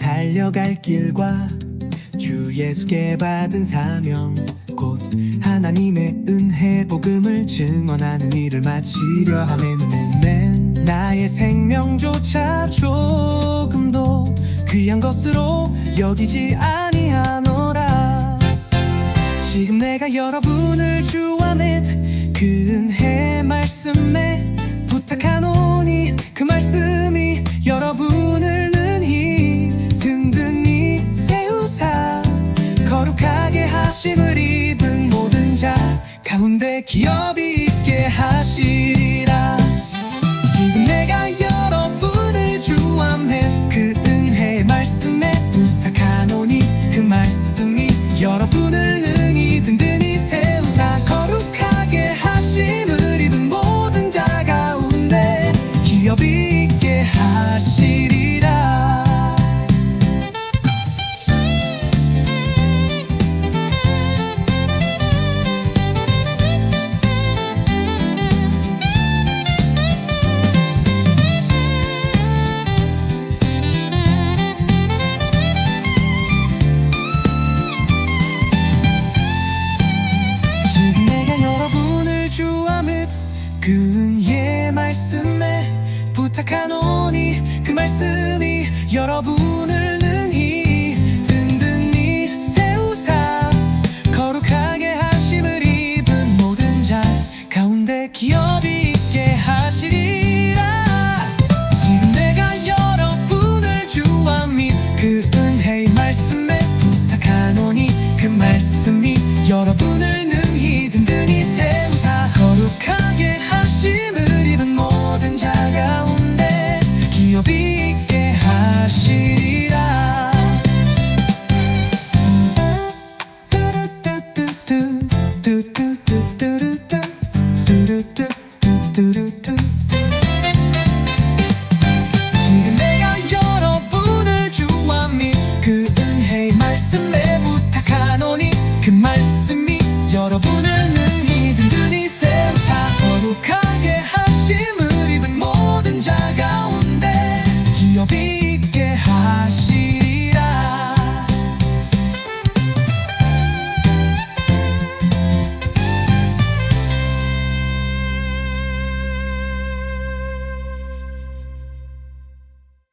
달려갈 길과 주 예수께 받은 사명 곧 하나님의 은혜 복음을 증언하는 일을 마치려 함에는 낸 나의 생명조차 조금도 귀한 것으로 여기지 아니하노라. 지금 내가 여러분을 주와 및그 은혜 말씀에 거룩하게 하심을 입은 모든 자 가운데 기업이 있게 하시리라. 지금 내가 여러분을 주함해 그 은혜의 말씀에 부탁하노니 그 말씀이 여러분을 능히 든든 보니 그 말씀이 여러분을 능히 든든히 세우사 거룩하게 하심을 입은 모든 자 가운데 기업 있게 하시리라. 지금 내가 여러분을 주와 및 그 은혜의 말씀에 부탁하노니 그 말씀이 여러분을 지금 내가 여러분을 주와 및그 은혜의 말씀에